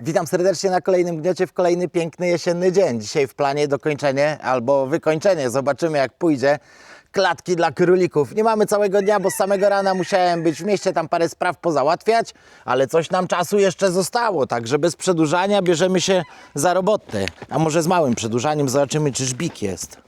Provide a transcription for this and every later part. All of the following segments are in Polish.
Witam serdecznie na kolejnym gniocie w kolejny piękny jesienny dzień. Dzisiaj w planie dokończenie albo wykończenie. Zobaczymy jak pójdzie. Klatki dla królików. Nie mamy całego dnia, bo z samego rana musiałem być w mieście, tam parę spraw pozałatwiać, ale coś nam czasu jeszcze zostało, także bez przedłużania bierzemy się za robotę. A może z małym przedłużaniem zobaczymy, czy żbik jest.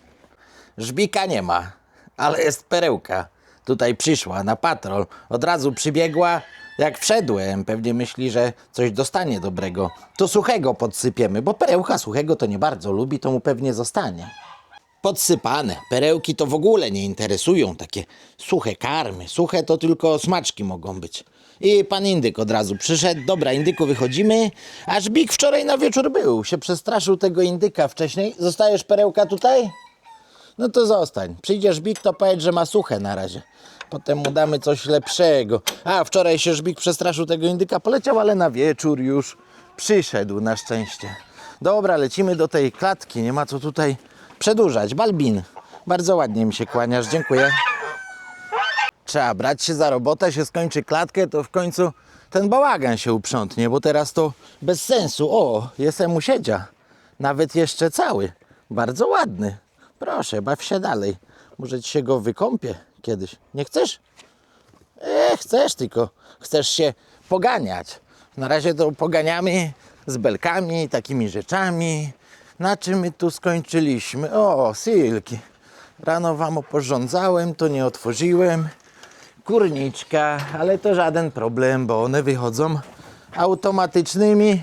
Żbika nie ma, ale jest perełka. Tutaj przyszła na patrol. Od razu przybiegła, jak wszedłem. Pewnie myśli, że coś dostanie dobrego. To suchego podsypiemy, bo perełka suchego to nie bardzo lubi, to mu pewnie zostanie. Podsypane. Perełki to w ogóle nie interesują. Takie suche karmy. Suche to tylko smaczki mogą być. I pan Indyk od razu przyszedł. Dobra, Indyku, wychodzimy. A żbik wczoraj na wieczór był. Się przestraszył tego Indyka wcześniej. Zostajesz perełka tutaj? No to zostań. Przyjdzie żbik, to powiedz, że ma suche na razie. Potem mu damy coś lepszego. A, wczoraj się żbik przestraszył tego indyka, poleciał, ale na wieczór już przyszedł na szczęście. Dobra, lecimy do tej klatki, nie ma co tutaj przedłużać. Balbin, bardzo ładnie mi się kłaniasz, dziękuję. Trzeba brać się za robotę, się skończy klatkę, to w końcu ten bałagan się uprzątnie, bo teraz to bez sensu. O, jestem u siedzia. Nawet jeszcze cały. Bardzo ładny. Proszę, baw się dalej. Może ci się go wykąpię kiedyś. Nie chcesz? E, chcesz, tylko chcesz się poganiać. Na razie to poganiamy z belkami, takimi rzeczami. Na czym my tu skończyliśmy? O, silki. Rano wam oporządzałem, to nie otworzyłem. Kurniczka, ale to żaden problem, bo one wychodzą automatycznymi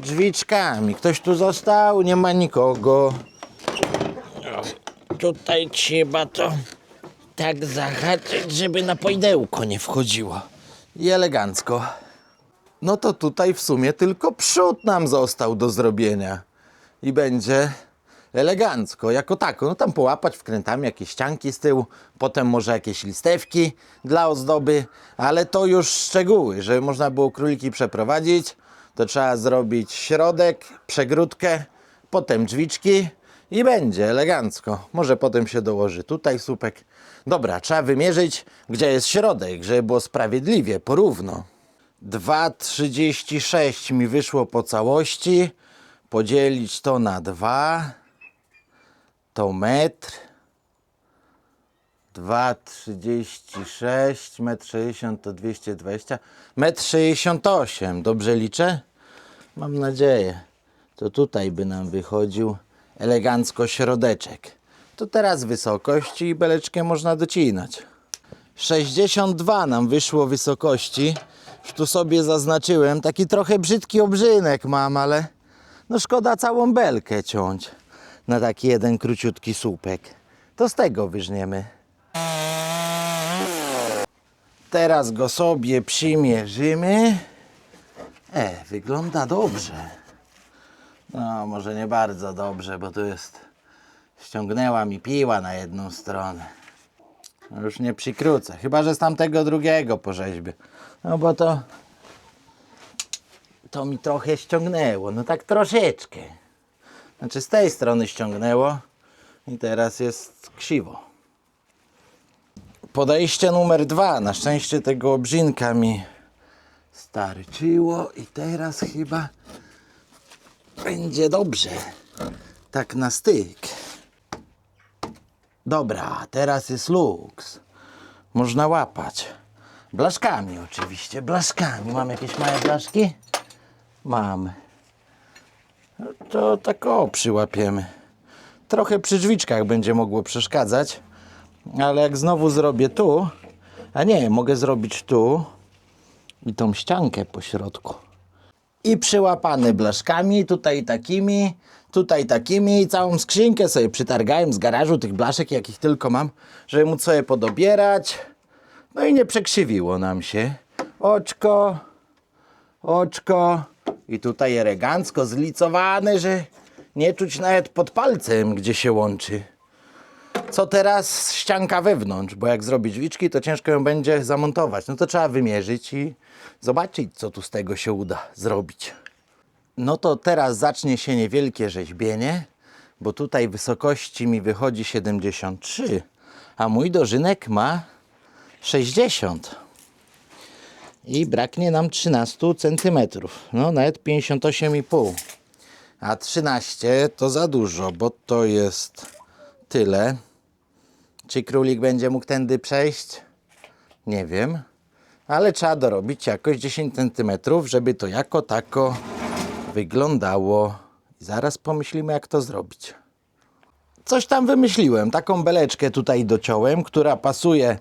drzwiczkami. Ktoś tu został? Nie ma nikogo. Tutaj trzeba to tak zahaczyć, żeby na pojdełko nie wchodziło. I elegancko. No to tutaj w sumie tylko przód nam został do zrobienia. I będzie elegancko, jako tako. No tam połapać wkrętami jakieś ścianki z tyłu, potem może jakieś listewki dla ozdoby, ale to już szczegóły, żeby można było króliki przeprowadzić, to trzeba zrobić środek, przegródkę, potem drzwiczki i będzie elegancko. Może potem się dołoży tutaj słupek. Dobra, trzeba wymierzyć, gdzie jest środek, żeby było sprawiedliwie, porówno. 2,36 mi wyszło po całości. Podzielić to na 2 to metr. 2,36, metr 60 to 220, metr 68, dobrze liczę? Mam nadzieję. To tutaj by nam wychodził elegancko środeczek. To teraz wysokości i beleczkę można docinać. 62 nam wyszło wysokości. Już tu sobie zaznaczyłem. Taki trochę brzydki obrzynek mam, ale no szkoda całą belkę ciąć na taki jeden króciutki słupek. To z tego wyżniemy. Teraz go sobie przymierzymy. E, wygląda dobrze. No, może nie bardzo dobrze, bo tu jest. Ściągnęła mi piła na jedną stronę. No już nie przykrócę. Chyba, że z tamtego drugiego po rzeźbie. No bo to. To mi trochę ściągnęło. No tak troszeczkę. Znaczy z tej strony ściągnęło i teraz jest krzywo. Podejście numer dwa. Na szczęście tego obrzynka mi starczyło i teraz chyba będzie dobrze. Tak na styk. Dobra, teraz jest luks. Można łapać. Blaszkami oczywiście, blaszkami. Mam jakieś małe blaszki? Mam. No To tak o, przyłapiemy. Trochę przy drzwiczkach będzie mogło przeszkadzać, ale jak znowu zrobię tu, a nie, mogę zrobić tu i tą ściankę po środku. I przyłapany blaszkami, tutaj takimi, tutaj takimi i całą skrzynkę sobie przytargałem z garażu tych blaszek, jakich tylko mam, żeby móc sobie podobierać. No i nie przekrzywiło nam się. Oczko, oczko i tutaj elegancko zlicowane, że nie czuć nawet pod palcem, gdzie się łączy. Co teraz? Ścianka wewnątrz, bo jak zrobić drzwiczki, to ciężko ją będzie zamontować. No to trzeba wymierzyć i zobaczyć, co tu z tego się uda zrobić. No to teraz zacznie się niewielkie rzeźbienie, bo tutaj wysokości mi wychodzi 73, a mój dożynek ma 60. I braknie nam 13 cm. No nawet 58,5. A 13 to za dużo, bo to jest tyle. Czy królik będzie mógł tędy przejść? Nie wiem. Ale trzeba dorobić jakoś 10 cm, żeby to jako tako wyglądało. Zaraz pomyślimy, jak to zrobić. Coś tam wymyśliłem. Taką beleczkę tutaj dociąłem, która pasuje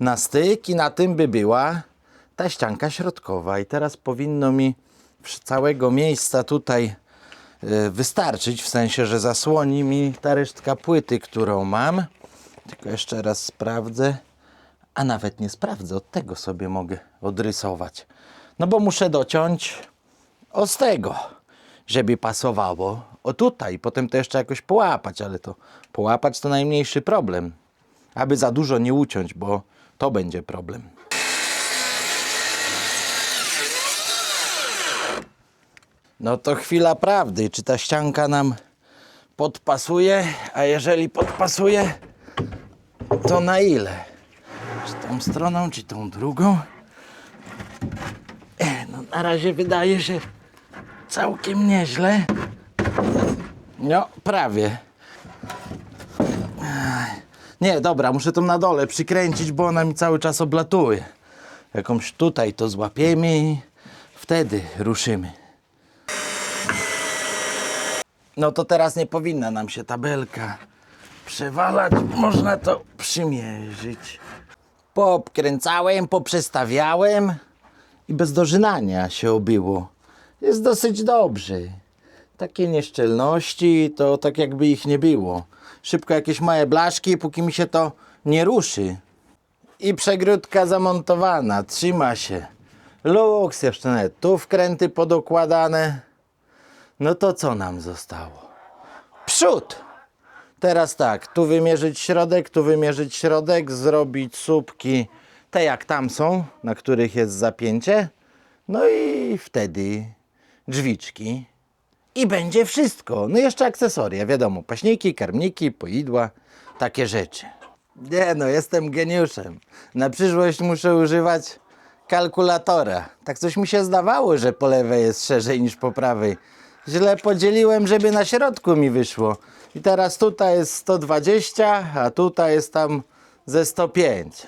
na styk i na tym by była ta ścianka środkowa. I teraz powinno mi całego miejsca tutaj e, wystarczyć, w sensie, że zasłoni mi ta resztka płyty, którą mam. Tylko jeszcze raz sprawdzę. A nawet nie sprawdzę, od tego sobie mogę odrysować. No bo muszę dociąć o z tego, żeby pasowało. O tutaj, potem to jeszcze jakoś połapać, ale to połapać to najmniejszy problem. Aby za dużo nie uciąć, bo to będzie problem. No to chwila prawdy, czy ta ścianka nam podpasuje, a jeżeli podpasuje, to na ile? Czy tą stroną, czy tą drugą? E, No na razie wydaje się całkiem nieźle. No, prawie. Nie, dobra, muszę tą na dole przykręcić, bo ona mi cały czas oblatuje. Jakąś tutaj to złapiemy i wtedy ruszymy. No to teraz nie powinna nam się tabelka przewalać. Można to przymierzyć. Poobkręcałem, poprzestawiałem i bez dożynania się obyło. Jest dosyć dobrze. Takie nieszczelności to tak jakby ich nie było. Szybko jakieś małe blaszki, póki mi się to nie ruszy. I przegródka zamontowana, trzyma się. Lux, jeszcze nawet tu wkręty podokładane. No to co nam zostało? Przód! Teraz tak, tu wymierzyć środek, tu wymierzyć środek, zrobić słupki, te jak tam są, na których jest zapięcie. No i wtedy drzwiczki. I będzie wszystko. No jeszcze akcesoria, wiadomo, paśniki, karmniki, poidła, takie rzeczy. Nie no, jestem geniuszem. Na przyszłość muszę używać kalkulatora. Tak coś mi się zdawało, że po lewej jest szerzej niż po prawej. Źle podzieliłem, żeby na środku mi wyszło. I teraz tutaj jest 120, a tutaj jest tam ze 105.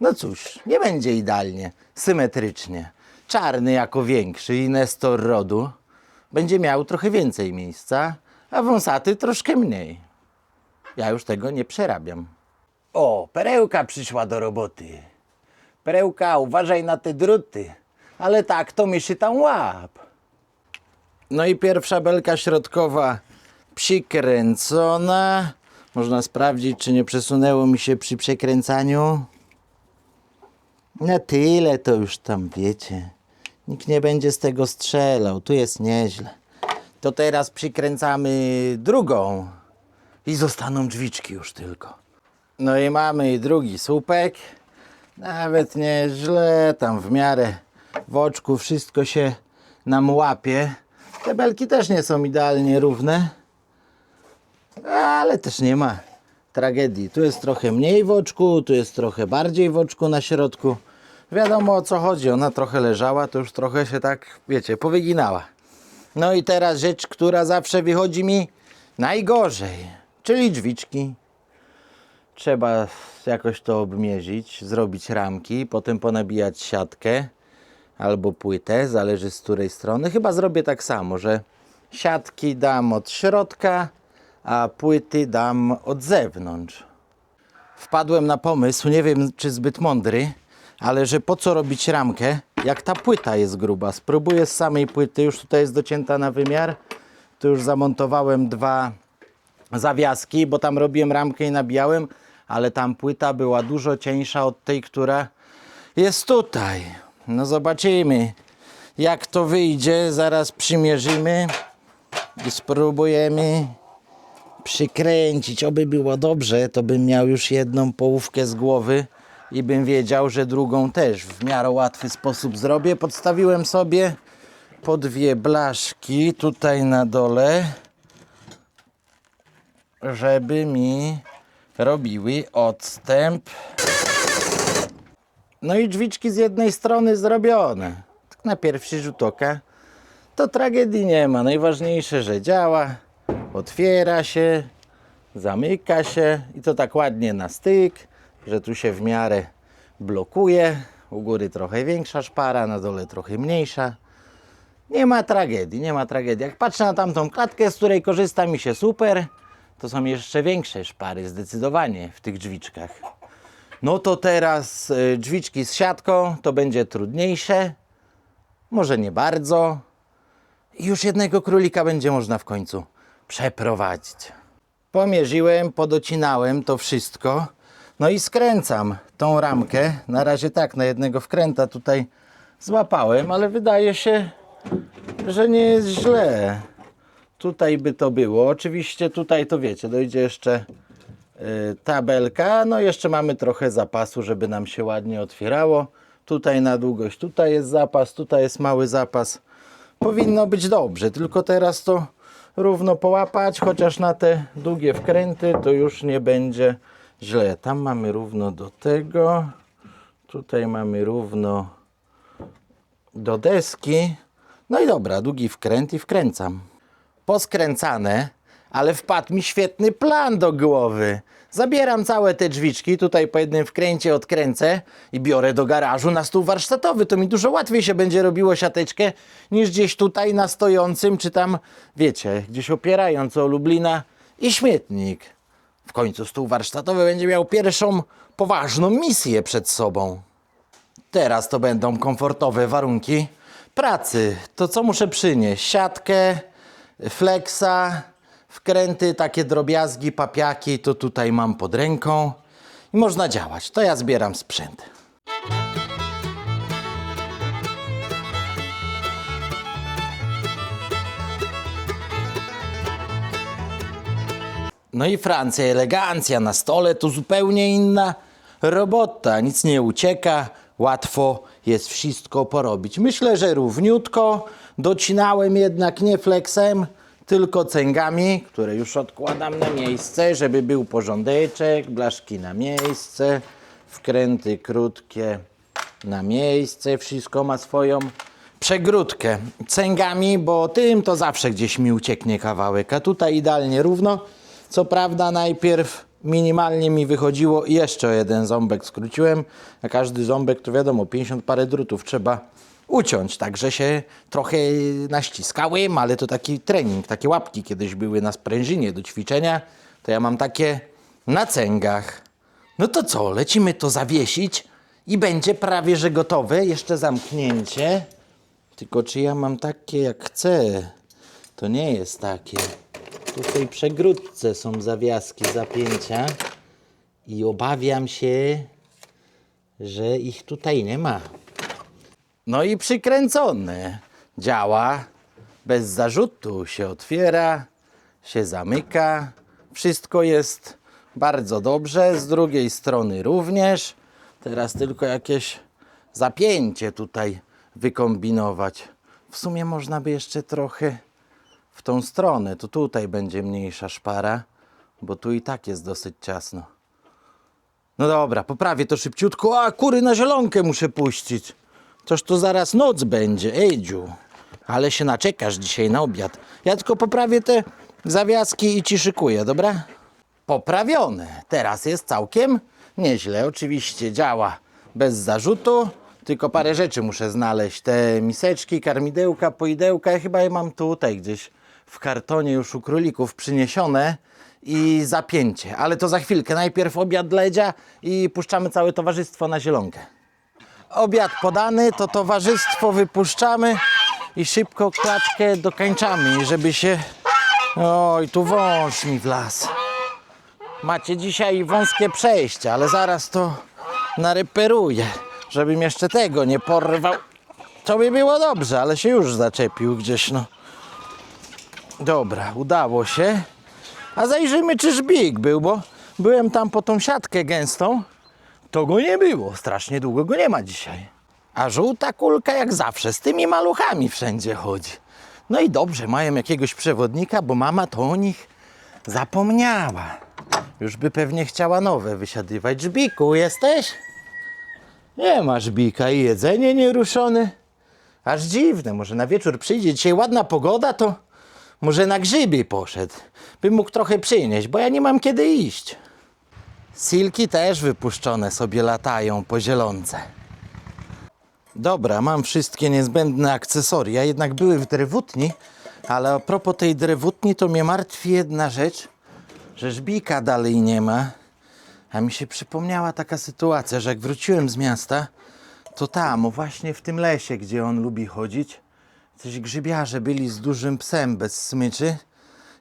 No cóż, nie będzie idealnie, symetrycznie. Czarny jako większy i Nestor rodu będzie miał trochę więcej miejsca, a wąsaty troszkę mniej. Ja już tego nie przerabiam. O, perełka przyszła do roboty. Perełka, uważaj na te druty. Ale tak, to myszy tam łap. No i pierwsza belka środkowa przykręcona. Można sprawdzić, czy nie przesunęło mi się przy przekręcaniu. Na tyle to już tam wiecie. Nikt nie będzie z tego strzelał. Tu jest nieźle. To teraz przykręcamy drugą i zostaną drzwiczki już tylko. No i mamy drugi słupek. Nawet nieźle, tam w miarę w oczku wszystko się nam łapie. Te belki też nie są idealnie równe, ale też nie ma tragedii. Tu jest trochę mniej w oczku, tu jest trochę bardziej w oczku na środku. Wiadomo o co chodzi, ona trochę leżała, to już trochę się tak, wiecie, powyginała. No i teraz rzecz, która zawsze wychodzi mi najgorzej, czyli drzwiczki. Trzeba jakoś to obmierzyć, zrobić ramki, potem ponabijać siatkę albo płytę, zależy z której strony. Chyba zrobię tak samo, że siatki dam od środka, a płyty dam od zewnątrz. Wpadłem na pomysł, nie wiem czy zbyt mądry, ale że po co robić ramkę, jak ta płyta jest gruba. Spróbuję z samej płyty, już tutaj jest docięta na wymiar. Tu już zamontowałem dwa zawiaski, bo tam robiłem ramkę i nabijałem, ale tam płyta była dużo cieńsza od tej, która jest tutaj. No zobaczymy, jak to wyjdzie. Zaraz przymierzymy i spróbujemy przykręcić. Oby było dobrze, to bym miał już jedną połówkę z głowy i bym wiedział, że drugą też w miarę łatwy sposób zrobię. Podstawiłem sobie po dwie blaszki tutaj na dole żeby mi robiły odstęp No i drzwiczki z jednej strony zrobione. Tak na pierwszy rzut oka to tragedii nie ma. Najważniejsze, że działa, otwiera się, zamyka się i to tak ładnie na styk, że tu się w miarę blokuje. U góry trochę większa szpara, na dole trochę mniejsza. Nie ma tragedii, nie ma tragedii. Jak patrzę na tamtą klatkę, z której korzysta mi się super, to są jeszcze większe szpary, zdecydowanie w tych drzwiczkach. No to teraz y, drzwiczki z siatką to będzie trudniejsze. Może nie bardzo. I już jednego królika będzie można w końcu przeprowadzić. Pomierzyłem, podocinałem to wszystko. No i skręcam tą ramkę. Na razie tak, na jednego wkręta tutaj złapałem, ale wydaje się, że nie jest źle. Tutaj by to było. Oczywiście tutaj to wiecie, dojdzie jeszcze y, tabelka. No jeszcze mamy trochę zapasu, żeby nam się ładnie otwierało. Tutaj na długość, tutaj jest zapas, tutaj jest mały zapas. Powinno być dobrze, tylko teraz to równo połapać, chociaż na te długie wkręty to już nie będzie źle. Tam mamy równo do tego, tutaj mamy równo do deski. No i dobra, długi wkręt i wkręcam. Poskręcane, ale wpadł mi świetny plan do głowy. Zabieram całe te drzwiczki, tutaj po jednym wkręcie odkręcę i biorę do garażu na stół warsztatowy. To mi dużo łatwiej się będzie robiło siateczkę niż gdzieś tutaj na stojącym, czy tam, wiecie, gdzieś opierając o Lublina i śmietnik. W końcu stół warsztatowy będzie miał pierwszą poważną misję przed sobą. Teraz to będą komfortowe warunki pracy. To co muszę przynieść? Siatkę, flexa, wkręty, takie drobiazgi, papiaki, to tutaj mam pod ręką i można działać. To ja zbieram sprzęt. No i Francja, elegancja na stole to zupełnie inna robota. Nic nie ucieka, łatwo jest wszystko porobić. Myślę, że równiutko. Docinałem jednak nie flexem, tylko cęgami, które już odkładam na miejsce, żeby był porządeczek, blaszki na miejsce, wkręty krótkie na miejsce, wszystko ma swoją przegródkę cęgami, bo tym to zawsze gdzieś mi ucieknie kawałek, a tutaj idealnie równo. Co prawda najpierw minimalnie mi wychodziło i jeszcze jeden ząbek skróciłem, a każdy ząbek to wiadomo 50 parę drutów trzeba uciąć, także się trochę naściskałem, ale to taki trening, takie łapki kiedyś były na sprężynie do ćwiczenia, to ja mam takie na cęgach. No to co, lecimy to zawiesić i będzie prawie, że gotowe. Jeszcze zamknięcie. Tylko czy ja mam takie jak chcę? To nie jest takie. Tu w tej przegródce są zawiaski, zapięcia i obawiam się, że ich tutaj nie ma. No i przykręcone. Działa bez zarzutu. Się otwiera, się zamyka. Wszystko jest bardzo dobrze. Z drugiej strony również. Teraz tylko jakieś zapięcie tutaj wykombinować. W sumie można by jeszcze trochę w tą stronę. To tutaj będzie mniejsza szpara, bo tu i tak jest dosyć ciasno. No dobra, poprawię to szybciutko. A kury na zielonkę muszę puścić. Toż to zaraz noc będzie, Ejdziu. Ale się naczekasz dzisiaj na obiad. Ja tylko poprawię te zawiaski i ci szykuję, dobra? Poprawione. Teraz jest całkiem nieźle. Oczywiście działa bez zarzutu. Tylko parę rzeczy muszę znaleźć. Te miseczki, karmidełka, poidełka. Ja chyba je mam tutaj gdzieś w kartonie już u królików przyniesione. I zapięcie. Ale to za chwilkę. Najpierw obiad dla Edzia i puszczamy całe towarzystwo na zielonkę. Obiad podany, to towarzystwo wypuszczamy i szybko klatkę dokańczamy, żeby się... Oj, tu wąż mi w las. Macie dzisiaj wąskie przejście, ale zaraz to nareperuję, żebym jeszcze tego nie porwał. To by było dobrze, ale się już zaczepił gdzieś, no. Dobra, udało się. A zajrzymy, czy żbik był, bo byłem tam po tą siatkę gęstą. To go nie było, strasznie długo go nie ma dzisiaj. A żółta kulka jak zawsze, z tymi maluchami wszędzie chodzi. No i dobrze, mają jakiegoś przewodnika, bo mama to o nich zapomniała. Już by pewnie chciała nowe wysiadywać. Żbiku, jesteś? Nie masz bika i jedzenie nieruszone. Aż dziwne, może na wieczór przyjdzie. Dzisiaj ładna pogoda, to może na grzyby poszedł. Bym mógł trochę przynieść, bo ja nie mam kiedy iść. Silki też wypuszczone sobie latają po zielonce. Dobra, mam wszystkie niezbędne akcesoria, jednak były w drewutni, ale a propos tej drewutni to mnie martwi jedna rzecz, że żbika dalej nie ma. A mi się przypomniała taka sytuacja, że jak wróciłem z miasta, to tam, właśnie w tym lesie, gdzie on lubi chodzić, coś grzybiarze byli z dużym psem bez smyczy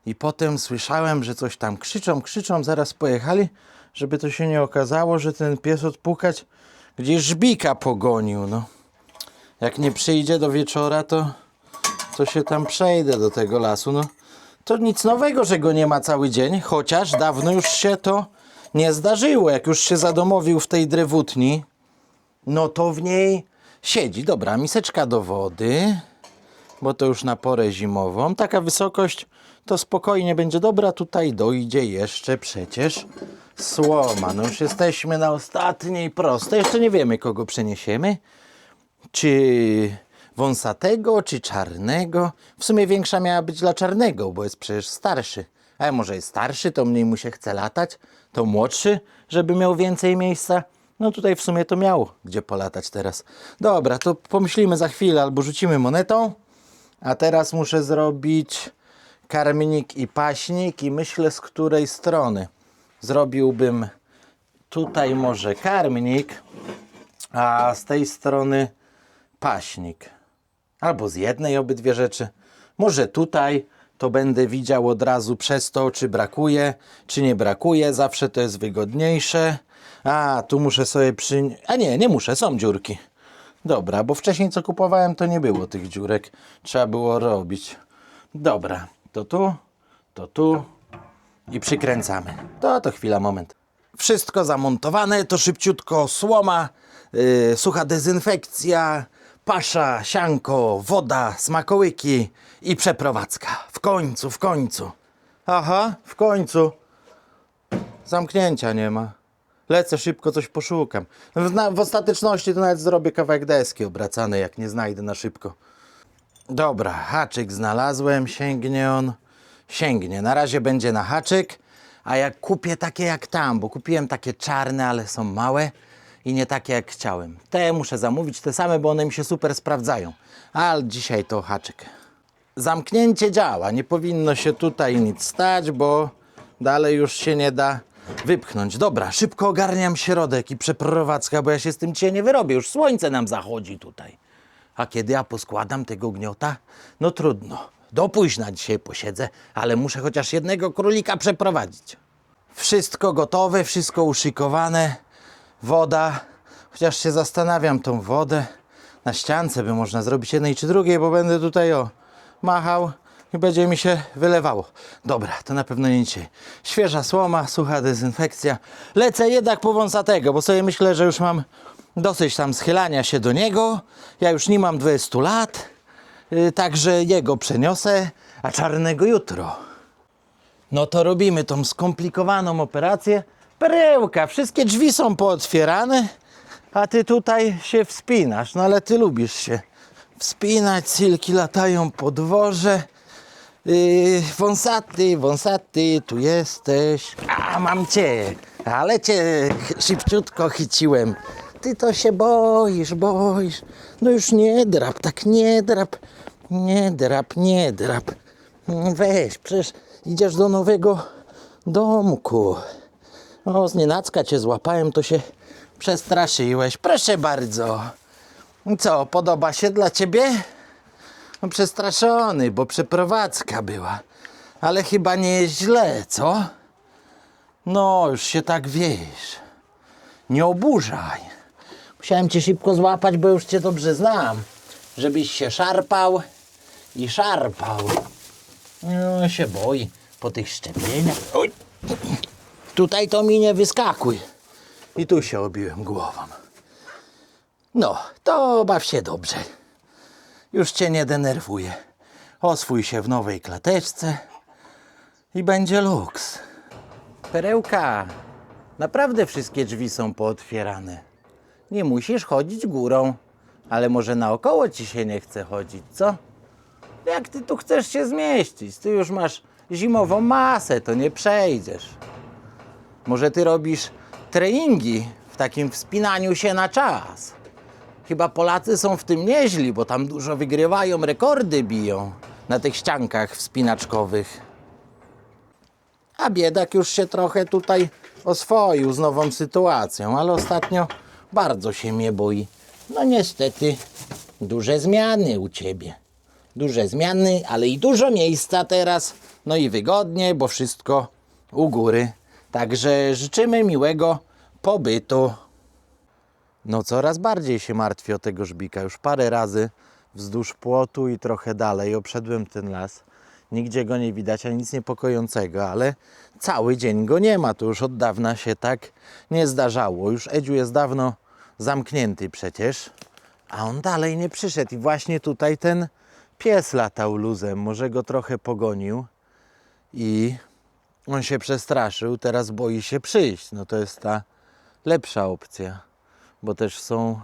i potem słyszałem, że coś tam krzyczą, krzyczą, zaraz pojechali, żeby to się nie okazało, że ten pies odpukać gdzieś żbika pogonił, no. Jak nie przyjdzie do wieczora, to, to się tam przejdę do tego lasu. No, to nic nowego, że go nie ma cały dzień, chociaż dawno już się to nie zdarzyło. Jak już się zadomowił w tej drewutni, no to w niej siedzi. Dobra, miseczka do wody, bo to już na porę zimową. Taka wysokość to spokojnie będzie dobra. Tutaj dojdzie jeszcze przecież słoma. No już jesteśmy na ostatniej prostej. Jeszcze nie wiemy, kogo przeniesiemy czy wąsatego, czy czarnego. W sumie większa miała być dla czarnego, bo jest przecież starszy. A może jest starszy, to mniej mu się chce latać, to młodszy, żeby miał więcej miejsca. No tutaj w sumie to miał gdzie polatać teraz. Dobra, to pomyślimy za chwilę albo rzucimy monetą. A teraz muszę zrobić karmnik i paśnik i myślę z której strony. Zrobiłbym tutaj może karmnik, a z tej strony paśnik. Albo z jednej obydwie rzeczy. Może tutaj to będę widział od razu przez to, czy brakuje, czy nie brakuje. Zawsze to jest wygodniejsze. A, tu muszę sobie przy... A nie, nie muszę, są dziurki. Dobra, bo wcześniej co kupowałem, to nie było tych dziurek. Trzeba było robić. Dobra, to tu, to tu i przykręcamy. To, to chwila, moment. Wszystko zamontowane, to szybciutko słoma, yy, sucha dezynfekcja, pasza, sianko, woda, smakołyki i przeprowadzka. W końcu, w końcu. Aha, w końcu. Zamknięcia nie ma. Lecę szybko, coś poszukam. W, na, w ostateczności to nawet zrobię kawałek deski obracanej, jak nie znajdę na szybko. Dobra, haczyk znalazłem, sięgnie on. Sięgnie. Na razie będzie na haczyk, a jak kupię takie jak tam, bo kupiłem takie czarne, ale są małe i nie takie jak chciałem. Te muszę zamówić, te same, bo one mi się super sprawdzają. Ale dzisiaj to haczyk. Zamknięcie działa. Nie powinno się tutaj nic stać, bo dalej już się nie da wypchnąć. Dobra, szybko ogarniam środek i przeprowadzka, bo ja się z tym dzisiaj nie wyrobię. Już słońce nam zachodzi tutaj. A kiedy ja poskładam tego gniota, no trudno. Do późna dzisiaj posiedzę, ale muszę chociaż jednego królika przeprowadzić. Wszystko gotowe, wszystko uszykowane. Woda, chociaż się zastanawiam tą wodę. Na ściance by można zrobić jednej czy drugiej, bo będę tutaj o machał i będzie mi się wylewało. Dobra, to na pewno nie dzisiaj. Świeża słoma, sucha dezynfekcja. Lecę jednak po wąsatego, bo sobie myślę, że już mam dosyć tam schylania się do niego. Ja już nie mam 20 lat, także jego przeniosę, a czarnego jutro. No to robimy tą skomplikowaną operację. Perełka, wszystkie drzwi są pootwierane, a ty tutaj się wspinasz. No ale ty lubisz się wspinać, silki latają po dworze. Yy, wąsaty, wąsaty, tu jesteś. A, mam cię, ale cię szybciutko chyciłem. Ty to się boisz, boisz. No już nie drap, tak nie drap. Nie drap, nie drap. Weź, przecież idziesz do nowego domku. O, z nienacka cię złapałem, to się przestraszyłeś. Proszę bardzo. Co, podoba się dla ciebie? No, przestraszony, bo przeprowadzka była. Ale chyba nie jest źle, co? No, już się tak wiesz. Nie oburzaj. Musiałem cię szybko złapać, bo już cię dobrze znam. Żebyś się szarpał i szarpał. No, się boi po tych szczepieniach. Oj. Tutaj to mi nie wyskakuj. I tu się obiłem głową. No, to baw się dobrze. Już cię nie denerwuję. Oswój się w nowej klateczce i będzie luks. Perełka, naprawdę wszystkie drzwi są pootwierane. Nie musisz chodzić górą, ale może naokoło ci się nie chce chodzić, co? Jak ty tu chcesz się zmieścić? Ty już masz zimową masę, to nie przejdziesz. Może ty robisz treningi w takim wspinaniu się na czas. Chyba Polacy są w tym nieźli, bo tam dużo wygrywają, rekordy biją na tych ściankach wspinaczkowych. A biedak już się trochę tutaj oswoił z nową sytuacją, ale ostatnio bardzo się mnie boi. No niestety, duże zmiany u ciebie. Duże zmiany, ale i dużo miejsca teraz. No i wygodnie, bo wszystko u góry. Także życzymy miłego pobytu. No coraz bardziej się martwię o tego żbika. Już parę razy wzdłuż płotu i trochę dalej obszedłem ten las. Nigdzie go nie widać, ani nic niepokojącego, ale cały dzień go nie ma. To już od dawna się tak nie zdarzało. Już Edziu jest dawno zamknięty przecież, a on dalej nie przyszedł. I właśnie tutaj ten pies latał luzem. Może go trochę pogonił i on się przestraszył. Teraz boi się przyjść. No to jest ta lepsza opcja, bo też są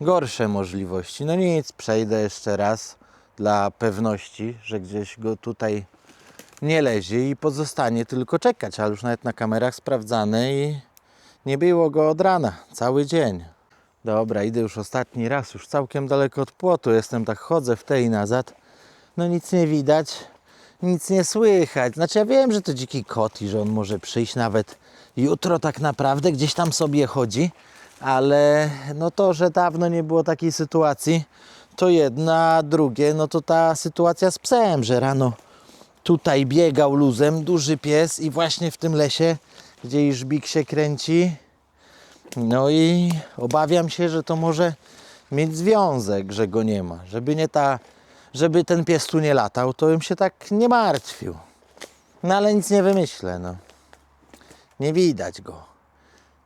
gorsze możliwości. No nic, przejdę jeszcze raz dla pewności, że gdzieś go tutaj nie lezie i pozostanie tylko czekać, ale już nawet na kamerach sprawdzane i nie było go od rana, cały dzień. Dobra, idę już ostatni raz, już całkiem daleko od płotu jestem, tak chodzę w tej i nazad. No nic nie widać, nic nie słychać. Znaczy ja wiem, że to dziki kot i że on może przyjść nawet jutro tak naprawdę, gdzieś tam sobie chodzi, ale no to, że dawno nie było takiej sytuacji, to jedna, drugie, no to ta sytuacja z psem, że rano tutaj biegał luzem duży pies i właśnie w tym lesie, gdzie i żbik się kręci, no i obawiam się, że to może mieć związek, że go nie ma. Żeby nie ta, żeby ten pies tu nie latał, to bym się tak nie martwił. No ale nic nie wymyślę, no. Nie widać go.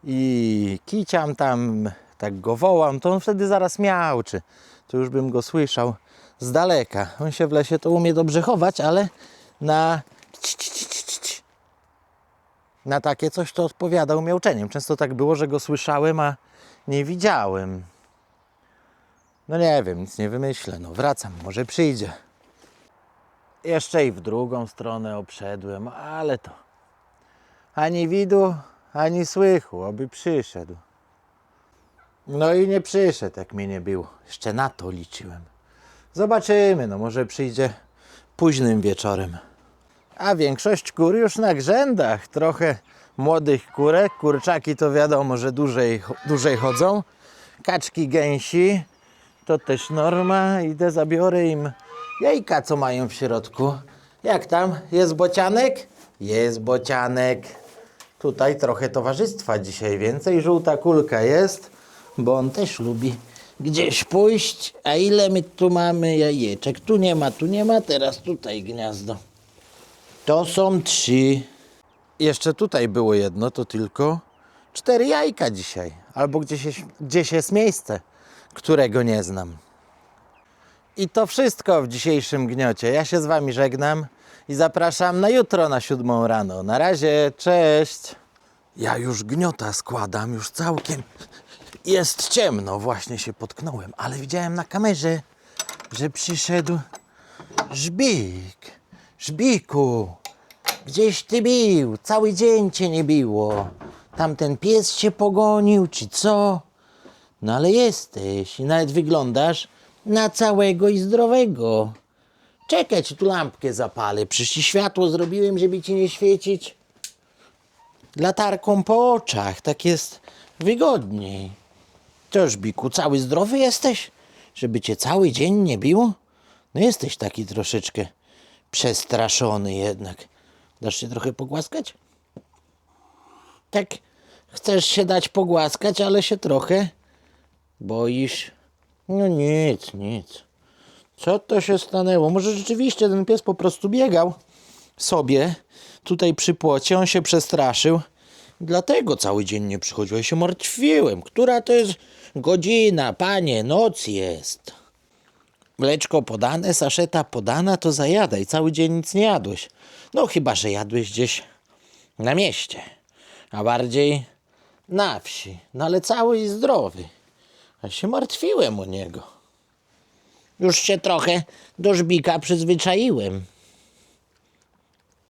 I kiciam tam, tak go wołam, to on wtedy zaraz miałczy. To już bym go słyszał z daleka. On się w lesie to umie dobrze chować, ale na ci, ci, ci, ci, ci. Na takie coś to odpowiadał miauczeniem. Często tak było, że go słyszałem, a nie widziałem. No nie wiem, nic nie wymyślę. No wracam, może przyjdzie. Jeszcze i w drugą stronę obszedłem, ale to ani widu, ani słychu, oby przyszedł. No i nie przyszedł, jak mnie nie było. Jeszcze na to liczyłem. Zobaczymy, no może przyjdzie późnym wieczorem. A większość kur już na grzędach. Trochę młodych kurek. Kurczaki to wiadomo, że dłużej, dłużej chodzą. Kaczki, gęsi to też norma. Idę, zabiorę im jajka, co mają w środku. Jak tam? Jest bocianek? Jest bocianek. Tutaj trochę towarzystwa dzisiaj więcej. Żółta kulka jest, bo on też lubi gdzieś pójść. A ile my tu mamy jajeczek? Tu nie ma, tu nie ma, teraz tutaj gniazdo. To są trzy. Jeszcze tutaj było jedno, to tylko cztery jajka dzisiaj. Albo gdzieś jest, gdzieś jest miejsce, którego nie znam. I to wszystko w dzisiejszym gniocie. Ja się z Wami żegnam i zapraszam na jutro na siódmą rano. Na razie, cześć. Ja już gniota składam, już całkiem jest ciemno. Właśnie się potknąłem, ale widziałem na kamerze, że przyszedł żbik. Żbiku, gdzieś ty bił? Cały dzień cię nie biło. Tamten pies się pogonił, czy co? No ale jesteś i nawet wyglądasz na całego i zdrowego. Czekaj, ci tu lampkę zapalę. Przecież ci światło zrobiłem, żeby ci nie świecić latarką po oczach. Tak jest wygodniej. To Żbiku, cały zdrowy jesteś? Żeby cię cały dzień nie biło? No jesteś taki troszeczkę przestraszony jednak. Dasz się trochę pogłaskać? Tak, chcesz się dać pogłaskać, ale się trochę boisz. No nic, nic. Co to się stanęło? Może rzeczywiście ten pies po prostu biegał sobie tutaj przy płocie, on się przestraszył. Dlatego cały dzień nie przychodził. Ja się martwiłem. Która to jest godzina, panie, noc jest. Mleczko podane, saszeta podana, to zajadaj. Cały dzień nic nie jadłeś. No chyba, że jadłeś gdzieś na mieście, a bardziej na wsi. No ale cały i zdrowy. A się martwiłem o niego. Już się trochę do żbika przyzwyczaiłem.